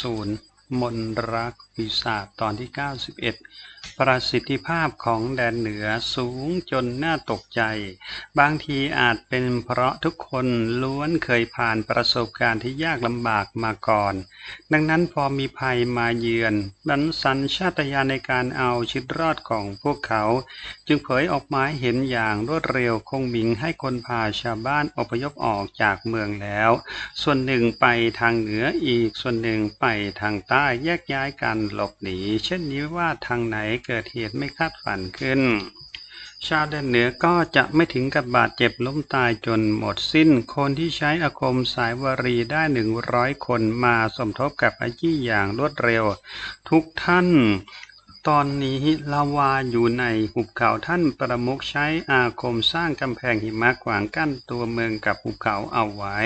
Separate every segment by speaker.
Speaker 1: ศูนย์มนรักปีศาจตอนที่91 ประสิทธิภาพของแดนเหนือสูงจนน่าตกใจ บางทีอาจเป็นเพราะทุกคนล้วนเคยผ่านประสบการณ์ที่ยากลำบากมาก่อน ดังนั้นพอมีภัยมาเยือนดันสัญชาตญาณในการเอาชีวิตรอดของพวกเขา จึงเผยออกมาเห็นอย่างรวดเร็วคงมิงให้คนพาชาวบ้านอพยพออกจากเมืองแล้ว ส่วนหนึ่งไปทางเหนืออีกส่วนหนึ่งไปทางใต้แยกย้ายกันหลบหนี เช่นนี้ว่าทางไหนเกิดเหตุไม่คาดฝันขึ้น ชาวเดนเหนือก็จะไม่ถึงกับบาดเจ็บล้มตายจนหมดสิ้น คนที่ใช้อาคมสายวารีได้หนึ่งร้อยคนมาสมทบกับอาจี้อย่างรวดเร็ว ทุกท่าน ตอนนี้ลาวาอยู่ในหุบเขาท่านประมุขใช้อาคมสร้างกำแพงหิมะขวางกั้นตัวเมืองกับหุบเขาเอาไว้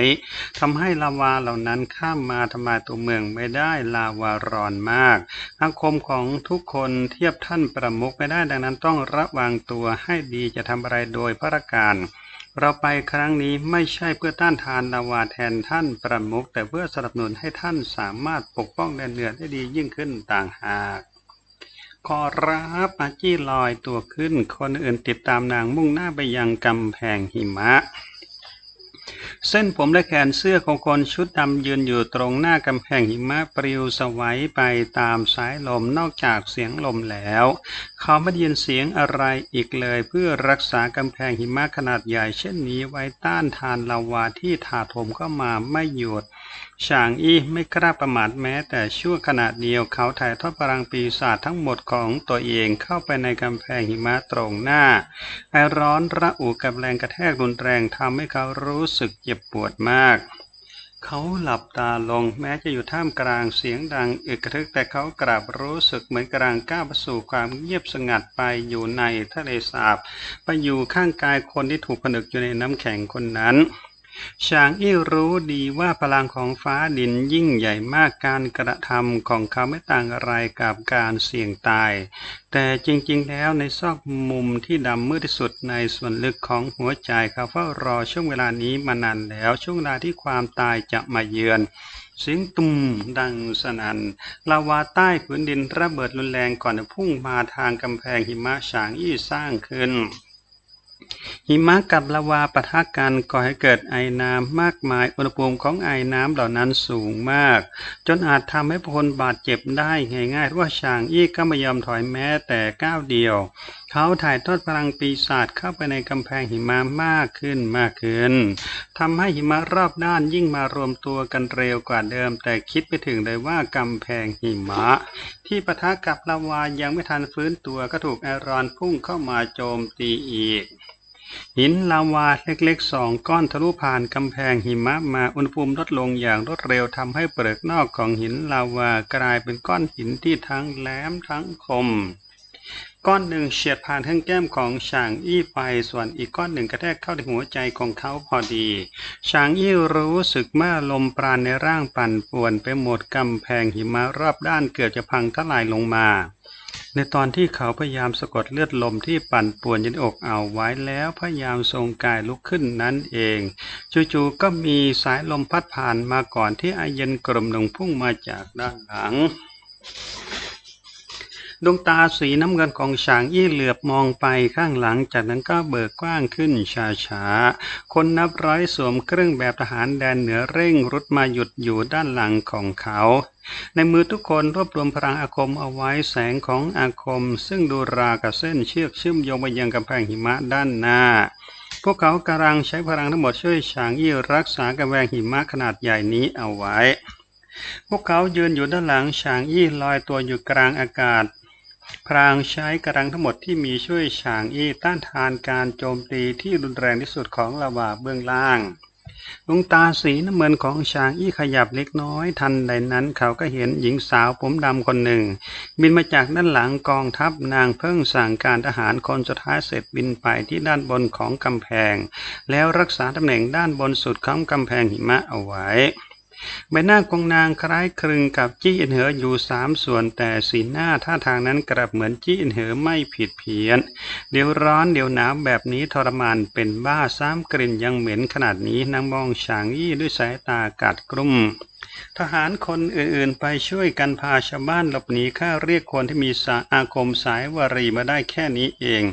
Speaker 1: ทำให้ลาวาเหล่านั้นข้ามมาทำลายตัวเมืองไม่ได้ลาวาร้อนมาก อาคมของทุกคนเทียบท่านประมุขไม่ได้ดังนั้นต้องระวังตัวให้ดีจะทำอะไรโดยพระการเราไปครั้งนี้ไม่ใช่เพื่อต้านทานลาวาแทนท่านประมุขแต่เพื่อสนับสนุนให้ท่านสามารถปกป้องแดนเหนือได้ดียิ่งขึ้นต่างหาก ขอรับอาจี้ลอยตัวขึ้น คนอื่นติดตามนางมุ่งหน้าไปยังกำแพงหิมะ เส้นผมและแขนเสื้อของคนชุดดำยืนอยู่ตรงหน้ากำแพงหิมะปลิวสวัยไปตามสายลมนอกจากเสียงลมแล้ว เขาไม่ได้ยินเสียงอะไรอีกเลยเพื่อรักษากำแพงหิมะขนาดใหญ่เช่นนี้ไว้ต้านทานลาวาที่ถาโถมเข้ามาไม่หยุด ช่างอี้ไม่กล้าประมาทแม้แต่ชั่วขณะเดียวเขาถ่ายทอดพลังปีศาจทั้งหมดของตัวเองเข้าไปในกำแพงหิมะตรงหน้า ไอร้อนระอุกับแรงกระแทกรุนแรงทำให้เขารู้สึกเจ็บปวดมากเขาหลับตาลงแม้จะอยู่ท่ามกลางเสียงดังอึกกระทึกแต่เขากลับรู้สึกเหมือนกำลังก้าวไปสู่ความเงียบสงัดไปอยู่ในทะเลสาบ ไปอยู่ข้างกายคนที่ถูกผนึกอยู่ในน้ำแข็งคนนั้น ช้างอี้รู้ดีว่าพลังของฟ้าดินยิ่งใหญ่มากการกระทำของเขาไม่ต่างอะไรกับการเสี่ยงตาย แต่จริงๆแล้วในซอกมุมที่ดำมืดที่สุดในส่วนลึกของหัวใจเขาเฝ้ารอช่วงเวลานี้มานานแล้วช่วงเวลาที่ความตายจะมาเยือนเสียงตุ่มดังสนัน่นลาวาใต้พื้นดินระเบิดรุนแรงก่อนจะพุ่งมาทางกำแพงหิมะฉางอี้สร้างขึ้น หิมะกับละวาปะทะกันก่อให้เกิดไอน้ำมากมาย อุณหภูมิของไอน้ำเหล่านั้นสูงมาก จนอาจทำให้ผู้คนบาดเจ็บได้ง่ายๆเพราะว่าช่างอี้ก็ไม่ยอมถอยแม้แต่ก้าวเดียว เขาถ่ายทอดพลังปีศาจเข้าไปในกำแพงหิมะมากขึ้นมากขึ้นทำให้หิมะรอบด้านยิ่งมารวมตัวกันเร็วกว่าเดิม แต่คิดไปถึงเลยว่ากำแพงหิมะ ที่ปะทะกับลาวายังไม่ทันฟื้นตัวก็ถูกแอรอนพุ่งเข้ามาโจมตีอีกหินลาวาเล็กๆสองก้อนทะลุผ่านกำแพงหิมะมาอุณหภูมิลดลงอย่างรวดเร็วทำให้เปลือกนอกของหินลาวากลายเป็นก้อนหินที่ทั้งแหลมทั้งคม ก้อนหนึ่งเฉียดผ่านทั้งแก้มของช่างอี้ไป ส่วนอีกก้อนหนึ่งกระแทกเข้าที่หัวใจของเขาพอดีช่างอี้รู้สึกเมื่อลมปราณในร่างปั่นป่วนไปหมดกำแพงหิมะรอบด้านเกือบจะพังทลายลงมา ในตอนที่เขาพยายามสะกดเลือดลมที่ปั่นป่วนยันอกเอาไว้แล้วพยายามทรงกายลุกขึ้นนั้นเอง จู่ๆก็มีสายลมพัดผ่านมาก่อนที่ไอเย็นกลมลงพุ่งมาจากด้านหลัง ดวงตาสีน้ำเงินของฉางอี้เหลือบมองไปข้างหลัง จากนั้นก็เบิกกว้างขึ้นช้าๆ คนนับร้อยสวมเครื่องแบบทหารแดนเหนือเร่งรุดมาหยุดอยู่ด้านหลังของเขา ในมือทุกคนรวบรวมพลังอาคมเอาไว้แสงของอาคม ซึ่งดูรากับเส้นเชือกเชื่อมโยงไปยังกำแพงหิมะด้านหน้าพวกเขากำลังใช้พลังทั้งหมดช่วยฉางอี้รักษากำแพงหิมะขนาดใหญ่นี้เอาไว้ พวกเขายืนอยู่ด้านหลังฉางอี้ลอยตัวอยู่กลางอากาศ พรางใช้กำลังทั้งหมดที่มีช่วยฉางอี้ต้านทานการโจมตีที่รุนแรงที่สุดของลาวาเบื้องล่างดวงตาสีน้ำเงินของฉางอี้ขยับเล็กน้อย ทันใดนั้นเขาก็เห็นหญิงสาวผมดำคนหนึ่ง บินมาจากด้านหลังกองทัพนางเพิ่งสั่งการทหารคนสุดท้ายเสร็จบินไปที่ด้านบนของกำแพง แล้วรักษาตำแหน่งด้านบนสุดของกำแพงหิมะเอาไว้ ใบหน้าของนางคล้ายคลึงกับจี้อินเหออยู่สามส่วนแต่สีหน้าท่าทางนั้นกลับเหมือนจี้อินเหอไม่ผิดเพี้ยน เดี๋ยวร้อนเดี๋ยวหนาวแบบนี้ทรมานเป็นบ้าซ้ำกลิ่นยังเหม็นขนาดนี้นางมองฉางอี้ด้วยสายตากัดกรุ่มทหารคนอื่นๆ ไปช่วยกันพาชาวบ้านหลบหนีข้าเรียกคนที่มีสาอาคมสายวารีมาได้แค่นี้เอง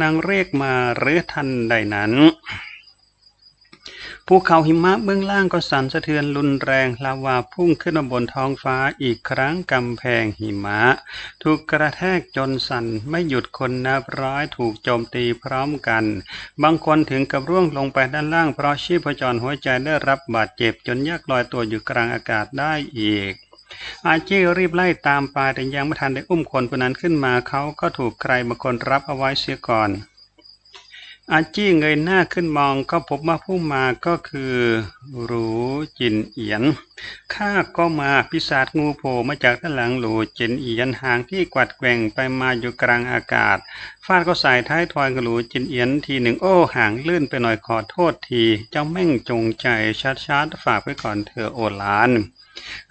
Speaker 1: นางเรียกมาหรือทันใดนั้น ภูเขาหิมะเบื้องล่างก็สั่นสะเทือนรุนแรงลาวาพุ่งขึ้นมาบนท้องฟ้าอีกครั้งกำแพงหิมะ ถูกกระแทกจนสั่นไม่หยุดคนนับร้อยถูกโจมตีพร้อมกัน บางคนถึงกับร่วงลงไปด้านล่างเพราะชีพจรหัวใจได้รับบาดเจ็บจนยากลอยตัวอยู่กลางอากาศได้อีกอาจี้รีบไล่ตามไปแต่ยังไม่ทันได้อุ้มคนคนนั้นขึ้นมาเขาก็ถูกใครบางคนรับเอาไว้เสียก่อน อาจี้เงยหน้าขึ้นมองก็พบว่าผู้มาก็คือหรูจินเอียน ข้าก็มาพิศาจงูโผล่มาจากด้านหลังหลูจินเอียนหางที่กวัดแกว่งไปมาอยู่กลางอากาศ ฟาดก็ใส่ท้ายทอยกับหลูจินเอียนทีหนึ่งโอ้ห่างลื่นไปหน่อยขอโทษที เจ้าแม่งจงใจชัดชัดๆฝากไว้ก่อนเธอโอลาน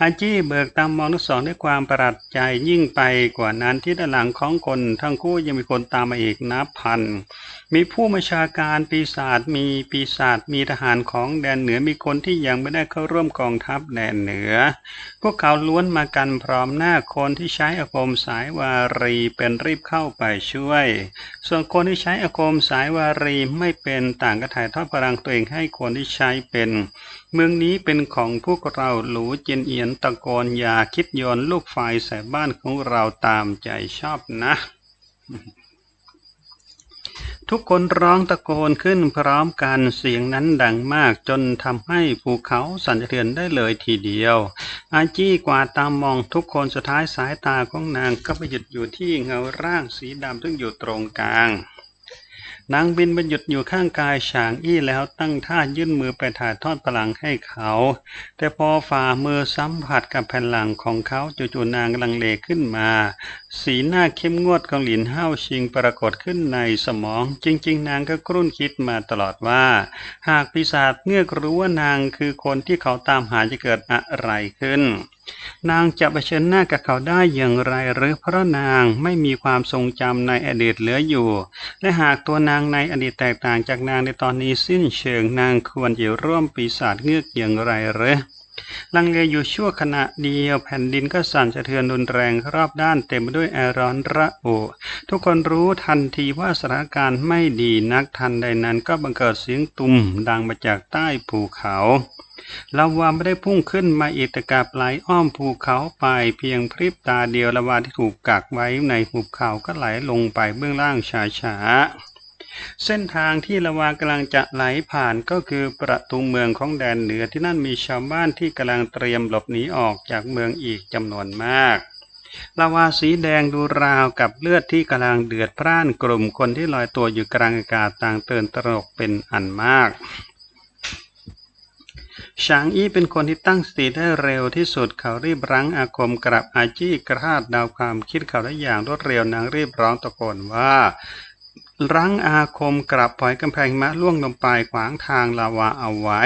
Speaker 1: อาจี้เบิกตามมองทั้งสองด้วยความประหลาดใจยิ่งไปกว่านั้นที่ด้านหลังของคนทั้งคู่ยังมีคนตามมาอีกนับพัน มีผู้บัญชาการปีศาจมีปีศาจมีทหารของแดนเหนือมีคนที่ยังไม่ได้เข้าร่วมกองทัพแดนเหนือ พวกเขาล้วนมากันพร้อมหน้าคนที่ใช้อาคมสายวารีเป็นรีบเข้าไปช่วย ส่วนคนที่ใช้อาคมสายวารีไม่เป็นต่างก็ถ่ายทอดพลังตัวเองให้คนที่ใช้เป็นเมืองนี้เป็นของพวกเราหลูเจียนเอียนตะโกนอย่าคิดโยนลูกไฟใส่บ้านของเราตามใจชอบนะ ทุกคนร้องตะโกนขึ้นพร้อมกันเสียงนั้นดังมากจนทำให้ภูเขาสั่นสะเทือนได้เลยทีเดียว อาจี้กวาดตามมองทุกคนสุดท้ายสายตาของนางก็ไปหยุดอยู่ที่เงาร่างสีดำซึ่งอยู่ตรงกลาง นางบินไปหยุดอยู่ข้างกายฉางอี้แล้วตั้งท่ายื่นมือไปถ่ายทอดพลังให้เขา แต่พอฝ่ามือสัมผัสกับแผ่นหลังของเขาจู่ๆนางลังเลขึ้นมา สีหน้าเข้มงวดของหลินเฮาชิงปรากฏขึ้นในสมอง จริง ๆ นางก็กรุ่นคิดมาตลอดว่า หากปีศาจเงือกรู้ว่านางคือคนที่เขาตามหาจะเกิดอะไรขึ้น นางจะเผชิญหน้ากับเขาได้อย่างไรหรือเพราะนางไม่มีความทรงจำในอดีตเหลืออยู่ และหากตัวนางในอดีตแตกต่างจากนางในตอนนี้สิ้นเชิงนางควรจะร่วมปีศาจเงือกอย่างไรหรือ ลังเลอยู่ชั่วขณะเดียวแผ่นดินก็สั่นสะเทือนรุนแรงรอบด้านเต็มไปด้วยแอร์ร้อนระอุทุกคนรู้ทันทีว่าสถานการณ์ไม่ดีนักทันใดนั้นก็บังเกิดเสียงตุ่มดังมาจากใต้ภูเขาลาวาไม่ได้พุ่งขึ้นมาอีกแต่กลับไหลอ้อมภูเขาไปเพียงพริบตาเดียวลาวาที่ถูกกักไว้ในหุบเขาก็ไหลลงไปเบื้องล่างช้าๆ เส้นทางที่ละวากำลังจะไหลผ่านก็คือประตูเมืองของแดนเหนือที่นั่นมีชาวบ้านที่กำลังเตรียมหลบหนีออกจากเมืองอีกจำนวนมากลาวาสีแดงดูราวกับเลือดที่กำลังเดือดพร่านกลุ่มคนที่ลอยตัวอยู่กลางอากาศต่างเตือนตระหนกเป็นอันมากฉางอี้เป็นคนที่ตั้งสติได้เร็วที่สุดเขารีบรั้งอาคมกลับอาจี้กระทาดดาวความคิดเขาได้อย่างรวดเร็วนางรีบร้องตะโกนว่า รั้งอาคมกลับปล่อยกำแพงหิมะล่วงลงไปขวางทางลาวาเอาไว้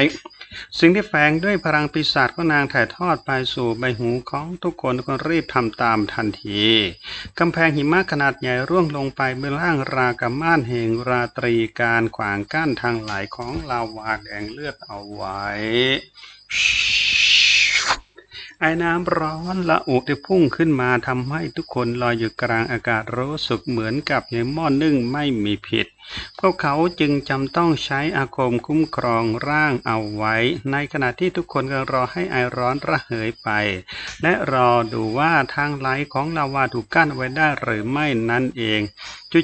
Speaker 1: สิ่งที่แฝงด้วยพลังปีศาจของนางถ่ายทอดไปสู่ใบหูของทุกคนทุกคนรีบทำตามทันทีกำแพงหิมะขนาดใหญ่ร่วงลงไปเบื้องล่างรากม่านแห่งราตรีการขวางกั้นทางไหลของลาวาแดงเลือดเอาไว้ ไอ้น้ำร้อนละอุที่พุ่งขึ้นมาทำให้ทุกคนลอยอยู่กลางอากาศรู้สึกเหมือนกับในหม้อนึ่งไม่มีผิดพวกเขาจึงจำต้องใช้อาคมคุ้มครองร่างเอาไว้ ในขณะที่ทุกคนกำลังรอให้ไอร้อนระเหยไป และรอดูว่าทางไหลของลาวาถูกกั้นไว้ได้หรือไม่นั่นเอง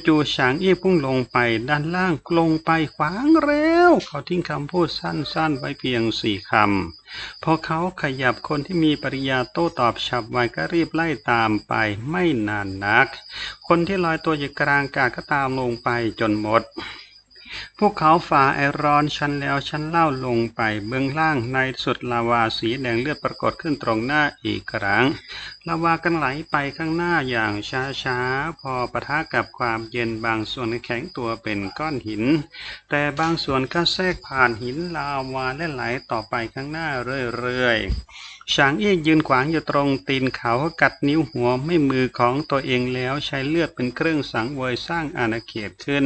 Speaker 1: จู่ๆฉางอี้พุ่งลงไปด้านล่างลงไปขวางเร็ว เขาทิ้งคำพูดสั้นๆไว้เพียงสี่คำ พอเขาขยับคนที่มีปริยาโต้ตอบฉับไวก็รีบไล่ตามไปไม่นานนัก คนที่ลอยตัวอยู่กลางอากาศก็ตามลงไปจนหมด พวกเขาฝ่าไอร้อนชั้นแล้วชั้นเล่าลงไปเบื้องล่างในสุดลาวาสีแดงเลือดปรากฏขึ้นตรงหน้าอีกครั้ง ลาวากันไหลไปข้างหน้าอย่างช้าๆ พอปะทะกับความเย็นบางส่วนแข็งตัวเป็นก้อนหิน แต่บางส่วนก็แทรกผ่านหินลาวาและไหลต่อไปข้างหน้าเรื่อยๆช้างเอี้ยยืนขวางอยู่ตรงตีนเขากัดนิ้วหัวไม่มือของตัวเองแล้วใช้เลือดเป็นเครื่องสังเวยสร้างอาณาเขตขึ้น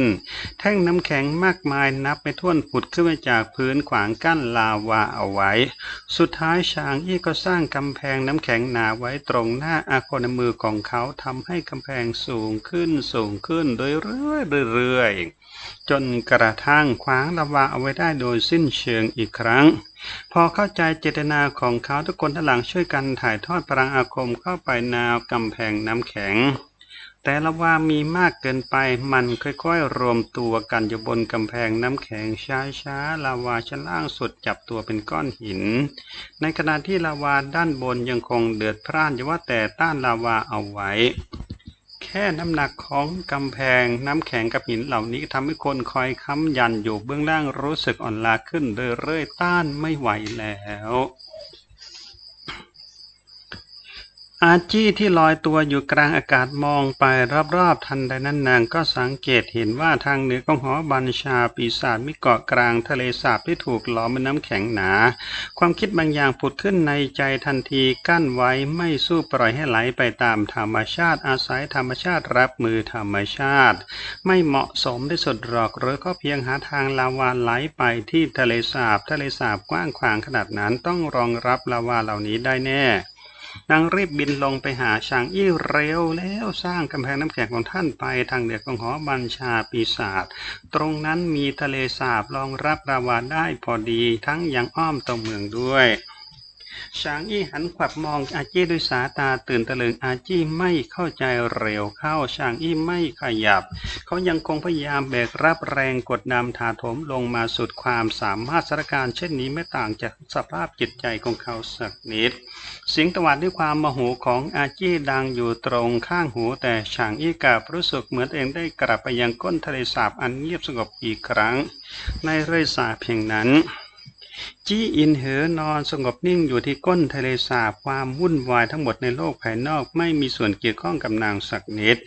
Speaker 1: แท่งน้ำแข็งมากมายนับไม่ถ้วนผุดขึ้นมาจากพื้นขวางกั้นลาวาเอาไว้ สุดท้ายช้างเอี้ยก็สร้างกำแพงน้ำแข็งหนาไว้ตรงหน้าอาคนมือของเขาทำให้กำแพงสูงขึ้นสูงขึ้นโดยเรื่อยเรื่อยจนกระทั่งคว้างลาวาเอาไว้ได้โดยสิ้นเชิงอีกครั้ง พอเข้าใจเจตนาของเขาทุกคนทั้งหลังช่วยกันถ่ายทอดพลังอาคมเข้าไปนาวกำแพงน้ำแข็ง แต่ละว่ามีมากเกินไปมันค่อยๆ รวมตัวกันอยู่บนกำแพงน้ำแข็งช้าๆลาวาชั้นล่างสุดจับตัวเป็นก้อนหิน ในขณะที่ลาวาด้านบนยังคงเดือดพร่านอยู่ว่าแต่ต้านลาวาเอาไว้ แค่น้ำหนักของกำแพงน้ำแข็งกับหินเหล่านี้ทำให้คนคอยค้ำยันอยู่เบื้องล่างรู้สึกอ่อนล้าขึ้นเรื่อยๆต้านไม่ไหวแล้ว อาจี้ที่ลอยตัวอยู่กลางอากาศมองไปรอบๆทันใดนั้นนางก็สังเกตเห็นว่าทางเหนือของหอบัญชาปีศาจมีเกาะกลางทะเลสาบที่ถูกล้อมด้วยน้ำแข็งหนา ความคิดบางอย่างผุดขึ้นในใจทันทีกั้นไว้ไม่สู้ปล่อยให้ไหลไปตามธรรมชาติอาศัยธรรมชาติรับมือธรรมชาติ ไม่เหมาะสมที่สุดหรอกหรือก็เพียงหาทางลาวาไหลไปที่ทะเลสาบทะเลสาบกว้างขวางขนาดนั้นต้องรองรับลาวาเหล่านี้ได้แน่ นางรีบบินลงไปหาช้างอี้เร็วแล้วสร้างกำแพงน้ำแข็งของท่านไปทางเดือกของหอบัญชาปีศาจตรงนั้นมีทะเลสาบรองรับราวาได้พอดีทั้งยังอ้อมตรงเมืองด้วย ช้างอี้หันขวับมองอาจี้ด้วยสาตาตื่นตะลึงอาจี้ไม่เข้าใจเร็วเข้าช้างอี้ไม่ขยับ เขายังคงพยายามแบกรับแรงกดนำถาโถมลงมาสุดความสามารถสถานการณ์เช่นนี้ไม่ต่างจากสภาพจิตใจของเขาสักนิด เสียงตะวัดด้วยความโมโหของอาจี้ดังอยู่ตรงข้างหูแต่ฉางอี้กับรู้สึกเหมือนเองได้กลับไปยังก้นทะเลสาบอันเงียบสงบอีกครั้ง ในเร่สาเพียงนั้น จี้อินเหอนอนสงบนิ่งอยู่ที่ก้นทะเลสาบความวุ่นวายทั้งหมดในโลกภายนอกไม่มีส่วนเกี่ยวข้องกับนางสักนิด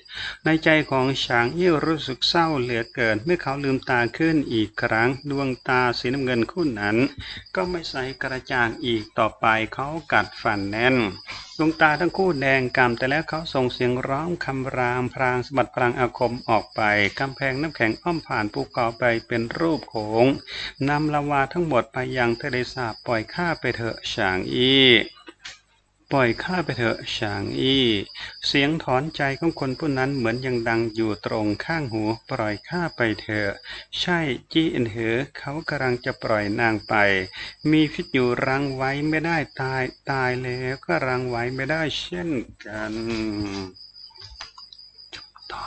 Speaker 1: ในใจของฉางเอี้ยวรู้สึกเศร้าเหลือเกิน เมื่อเขาลืมตาขึ้นอีกครั้ง ดวงตาสีน้ำเงินคู่นั้น ก็ไม่ใสกระจ่างอีกต่อไปเขากัดฟันแน่น ดวงตาทั้งคู่แดงกำแต่แล้วเขาส่งเสียงร้องคำรามพรางสบัดพลังอาคมออกไปกำแพงน้ำแข็งอ้อมผ่านภูเขาไปเป็นรูปโขงนำลาวาทั้งหมดไปยังทะเลสาบปล่อยข้าไปเถอะฉางอี้ ล่อยข้าไปเถอะฉางอี้ เสียงถอนใจของคนผู้นั้นเหมือนยังดังอยู่ตรงข้างหู ปล่อยข้าไปเถอะ ใช่จี้เอ็นเหอเขากำลังจะปล่อยนางไป มีพิษอยู่รังไว้ไม่ได้ตายตายแล้วก็รังไว้ไม่ได้เช่นกัน จบต่อ